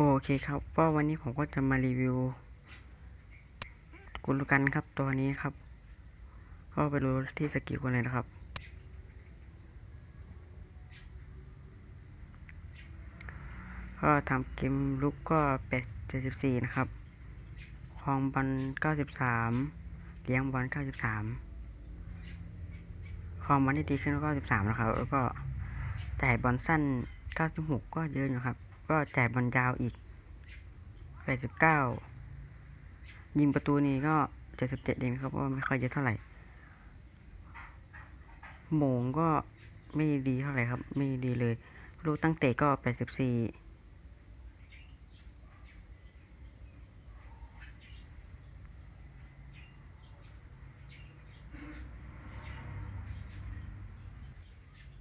โอเคครับก็วันนี้ผมก็จะมารีวิวกุลกันครับตัวนี้ครับ ก็ไปดูที่สกิลกันเลยนะครับ ก็ทำเกมลุกก็แปดเจ็ดสิบสี่นะครับครองบอลเก้าสิบสามเลี้ยงบอลเก้าสิบสามครองบอลที่ดีขึ้นก็เก้าสิบสามแล้วครับ แล้วก็จ่ายบอลสั้นเก้าสิบหกก็เยอะอยู่ครับ ก็จ่ายบอลยาวอีกแปดสิบเก้ายิงประตูนี่ก็เจ็ดสิบเจ็ดเองครับว่าะไม่ค่อยเยอะเท่าไหร่โมงก็ไม่ดีเท่าไหร่ครับ ไม่ดีเลย ลูกตั้งเตะก็แปดสิบสี่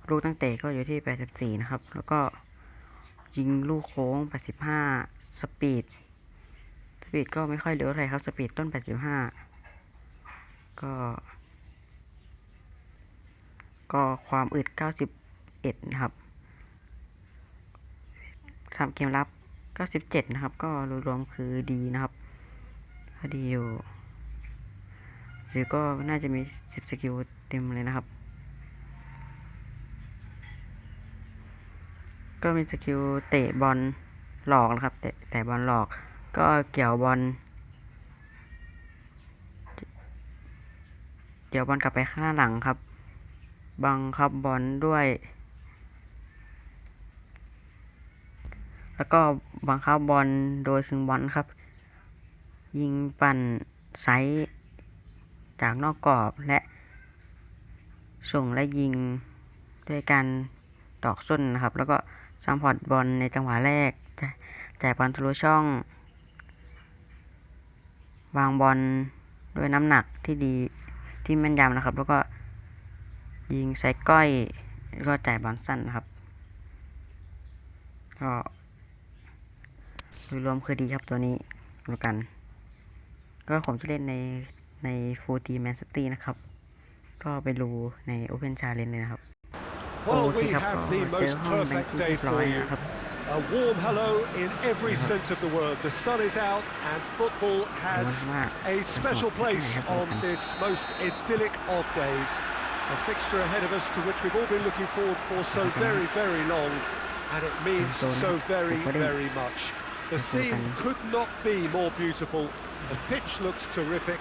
ลูกตั้งเตะก็อยู่ที่แปดสิบสี่นะครับ แล้วก็ ยิงลูกโค้งแปดสิบห้าสปีด สปีดก็ไม่ค่อยเร็วเท่าไหร่ครับ สปีดต้น 85 ก็ ก็ความอึด 91 นะครับทำเกมรับ 97 นะครับ ก็รวมๆคือดีนะครับก็ดีอยู่ หรือก็น่าจะมี 10 สกิลเต็มเลยนะครับ ก็มีสกิลเตะบอลหลอกนะครับ เตะแต่บอลหลอก ก็เกี่ยวบอลเกี่ยวบอลกลับไปข้างหลังครับ บังคับบอลด้วย แล้วก็บังคับบอลโดยคึงบอลครับ ยิงปั่นไซส์จากนอกกรอบและส่งและยิงด้วยการตอกส้นนะครับ แล้วก็ ซัมพอร์ตบอลในจังหวะแรกจ่ายบอลทะลุช่อง วางบอลด้วยน้ำหนักที่ดีที่แม่นยำนะครับ แล้วก็ยิงใส่ก้อยแล้วก็จ่ายบอลสั้นนะครับ ก็โดยรวมคือดีครับตัวนี้ดูกัน ก็ผมจะเล่นในในฟูตีแมนสตี้นะครับ ก็ไปดูใน Open Challenge เลยนะครับ โอ Well, เค we ครับ have ก็ the เจอ most ห้องแบง perfect ค์ที่ day เรียบร้อ for ย you. นะครับ A warm hello in every Yeah. sense of the word. The sun is out and football ร้อน has มาก a special place ครับ on this most idyllic of days. A fixture ahead of us to which we've all been looking forward for so Okay. very, very long. And it means So so now, very, recording. very much. The Okay. scene could not be more beautiful. The pitch looks terrific.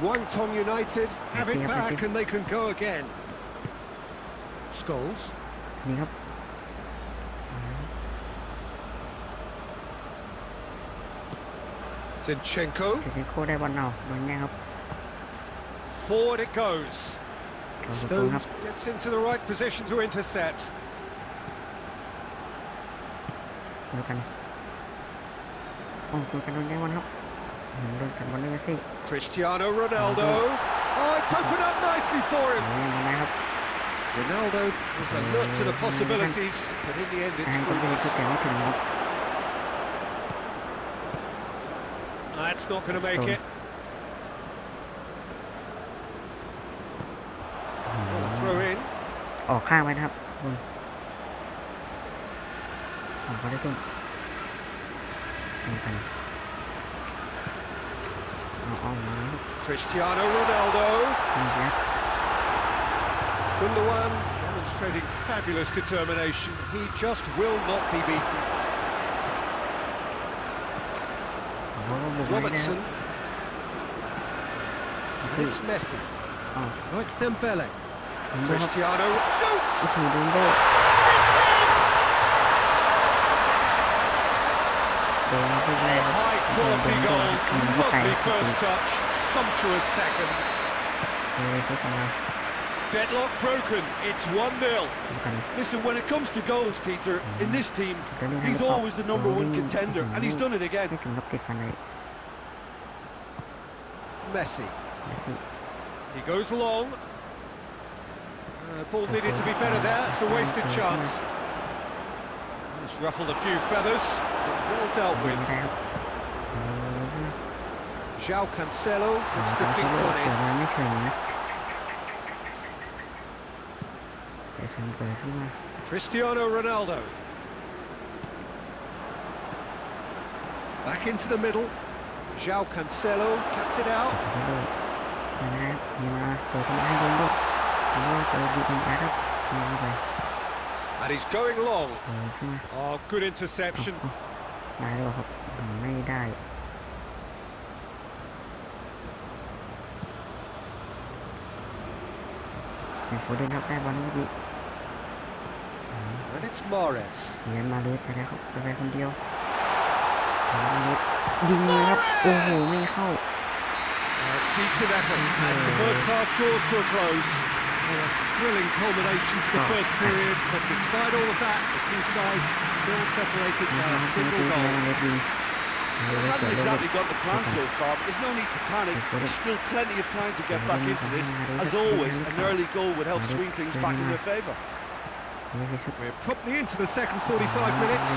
Wonton United have it back and they can go again. Scholes. Coming up. Zinchenko. cô đây bạn nào, bạn nào. Forward it goes. Stones gets into the right position to intercept. Được Oh, Không, tôi cần đang quan không. ลด้วยเมสซี่ Cristiano Ronaldo. Oh, it's opened up nicely for โอ้ him. ยยังไงครับ Ronaldo was alert to the possibilities, but in the end อัน it's นี้ก็เป็นชุด fruitless. แต่ไม่ถึงครับ That's not going to make Oh. it. Throw in. ออกข้างไปนะครับอืมออกไปได้ตุ้มดูกันเอา Right. Cristiano Ronaldo. Gundogan demonstrating fabulous determination. He just will not be beaten. Oh, Robertson. It's Messi. Oh. oh it's Dembele. Cristiano shoots! ครับ high quality Ronaldo goal. can look Lovely like first it. touch. Sumptuous second. เลยทุกคนนะ Deadlock broken. It's 1 0. กัน Listen, when it comes to goals, Peter, in this team, he's always the number one contender, and he's done it again. ไม่ถึงกับติดกันเลย Messi. เมสซี่ He goes long. Uh, ball needed to be better there. It's a wasted chance. It's ruffled a few feathers, but well dealt ยิง with. João Cancelo puts the deep one in. Cristiano Ronaldo. Back into the middle. João Cancelo cuts it out. And he's going long. Oh, oh good interception. Oh, oh. ได้หรือเปล่าครับอืมไม่ได้เนี่ยโฟเดนครับได้บอลเมื่อกี้ And it's Mares. เนียนมาเลยไปแล้วครับไปไปคนเดียวมาเลยยิงเลยครับ โอ้โห ไม่เข้า Uh, decent effort as the first half draws to a close. Well, a thrilling culmination to the Oh. first period, but despite all of that, the two sides still separated นะ by ครับ a คุณ single ตีมา goal. We haven't exactly got the plan so far, but there's no need to panic. There's still plenty of time to get back into this. As always, an early goal would help swing things back in their favour. We're properly into the second 45 minutes.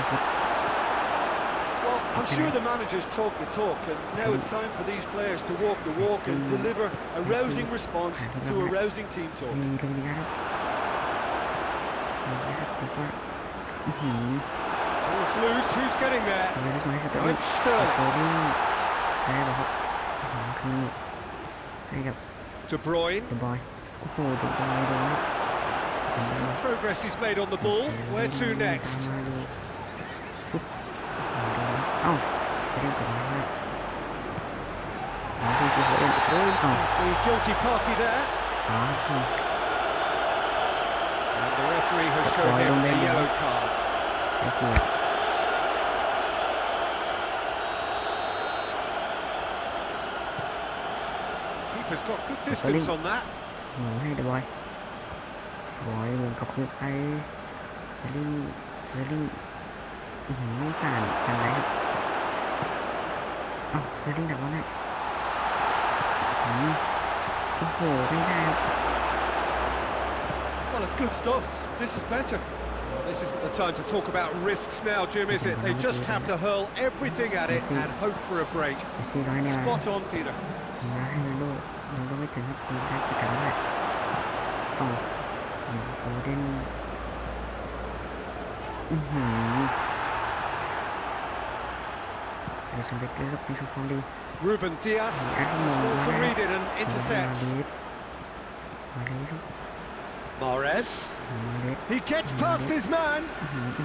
Well, I'm sure the managers talk the talk, and now it's time for these players to walk the walk and deliver a rousing response to a rousing team talk. Who's loose, who's getting there? It's Sterling. There you go. De Bruyne. Goodbye. It's good progress he's made on the ball. Where to next? Oh, it's the guilty party there. And the referee has shown him a yellow card. Keeper's got good distance on that. หนูให้เดอะบอยบอยเหมือนกับคือใครเซอร์ลิงเซอร์ลิงอื้อหือไม่ผ่านกันไรครับเอ้าเซอร์ลิงดักบอลได้อื้อหือโอ้โห ไม่ได้ครับ Well, it's good stuff. This is better. Well, this isn't the time to talk about risks now, Jim, is it? They just have to hurl everything at it and hope for a break. แต่สี่ร้อยเนี่ยมา Spot on, Peter. ถึงครับทีมได้กี่กันได้เอ้าหนึ่งโฟเดนอือหือเดี๋ยวสำเร็จเลยครับในช่วงของดี Ruben Diaz is well to read it and มา intercepts. เลสมาเลสครับ Mares. มาเลส He gets past his man. อื้อหือโอ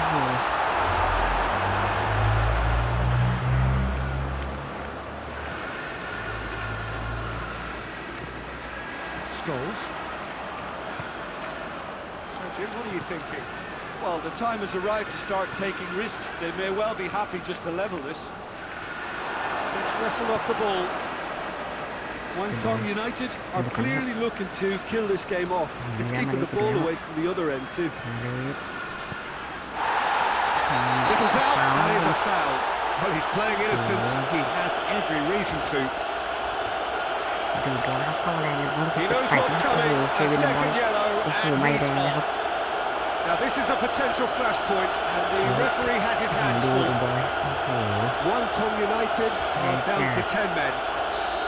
้โ scores. Sajid, what are you thinking? Well, the time has arrived to start taking risks. They may well be happy just to level this. It's wrestled off the ball. Wang Wangkong United are clearly looking to kill this game off. It's keeping the ball away from the other end too. Little doubt, that is a foul. Well, he's playing innocent. He has every reason to. ดูบอลครับเข้าแรงเลยบอล He ถูก knows ใส่ what's นะโอ้โห coming. เค A วินบอล second yellow, โอ้โห and ไม่ he's แดงนะครับ off. Now, this is a potential flashpoint, and the referee has his hands ดู full. ดูบอยโอ้โห One Tongue United are Yeah. down to 10 men.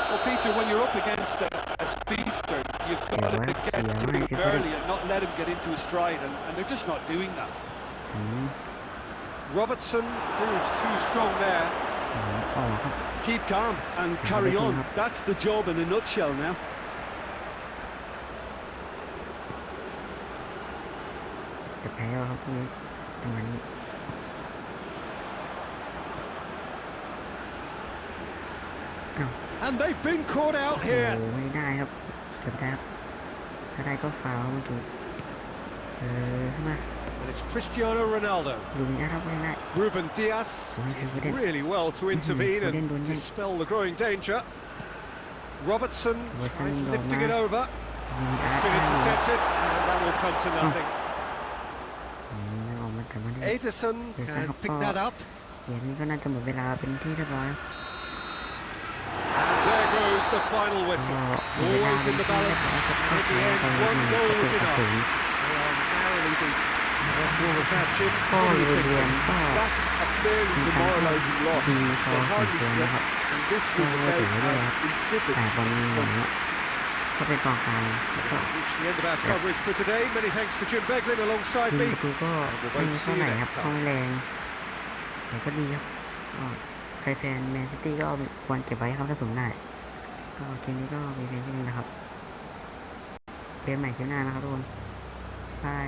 Well, Peter, when you're up against a, a speedster, you've got Yeah, to right. get Yeah, to right. him You've got early and not let him get into a stride, and, and they're just not doing that. อืม Robertson proves too strong there. อืมออกครับ Keep calm and carry on. That's the job in a nutshell now. จะแพ้แล้วครับพวกนี้ตรงนั้นอ้าว And they've been caught out โอ้โห here. ไม่ได้ครับเกือบได้ครับถ้าได้ก็ฟาวล์เมื่อกี้ เออขึ้นมา and it's Cristiano Ronaldo. Ruben Diaz did really well to intervene and dispel the growing danger. Robertson tries lifting it over. It's been intercepted, and that will come to nothing. Edison can uh, pick that up. And there goes the final whistle. Always in the balance. At the end, one goal is enough. They are narrowly beaten. ก็รวมรวมก็มีการที่ดีพอสมควรนะครับก็ไม่ถึงไม่ได้ครับแต่บอลอย่างเงี้ยก็เป็นกองกลางแล้วก็ยิงประตูก็ไม่เท่าไหร่ครับห้องแรงแต่ก็ดีครับใครแฟนแมนซิตี้ก็ควรเก็บไว้ครับถ้าสมได้ก็เกมนี้ก็มีเพียงแค่นี้นะครับเกมใหม่เกมหน้านะครับทุกคนบาย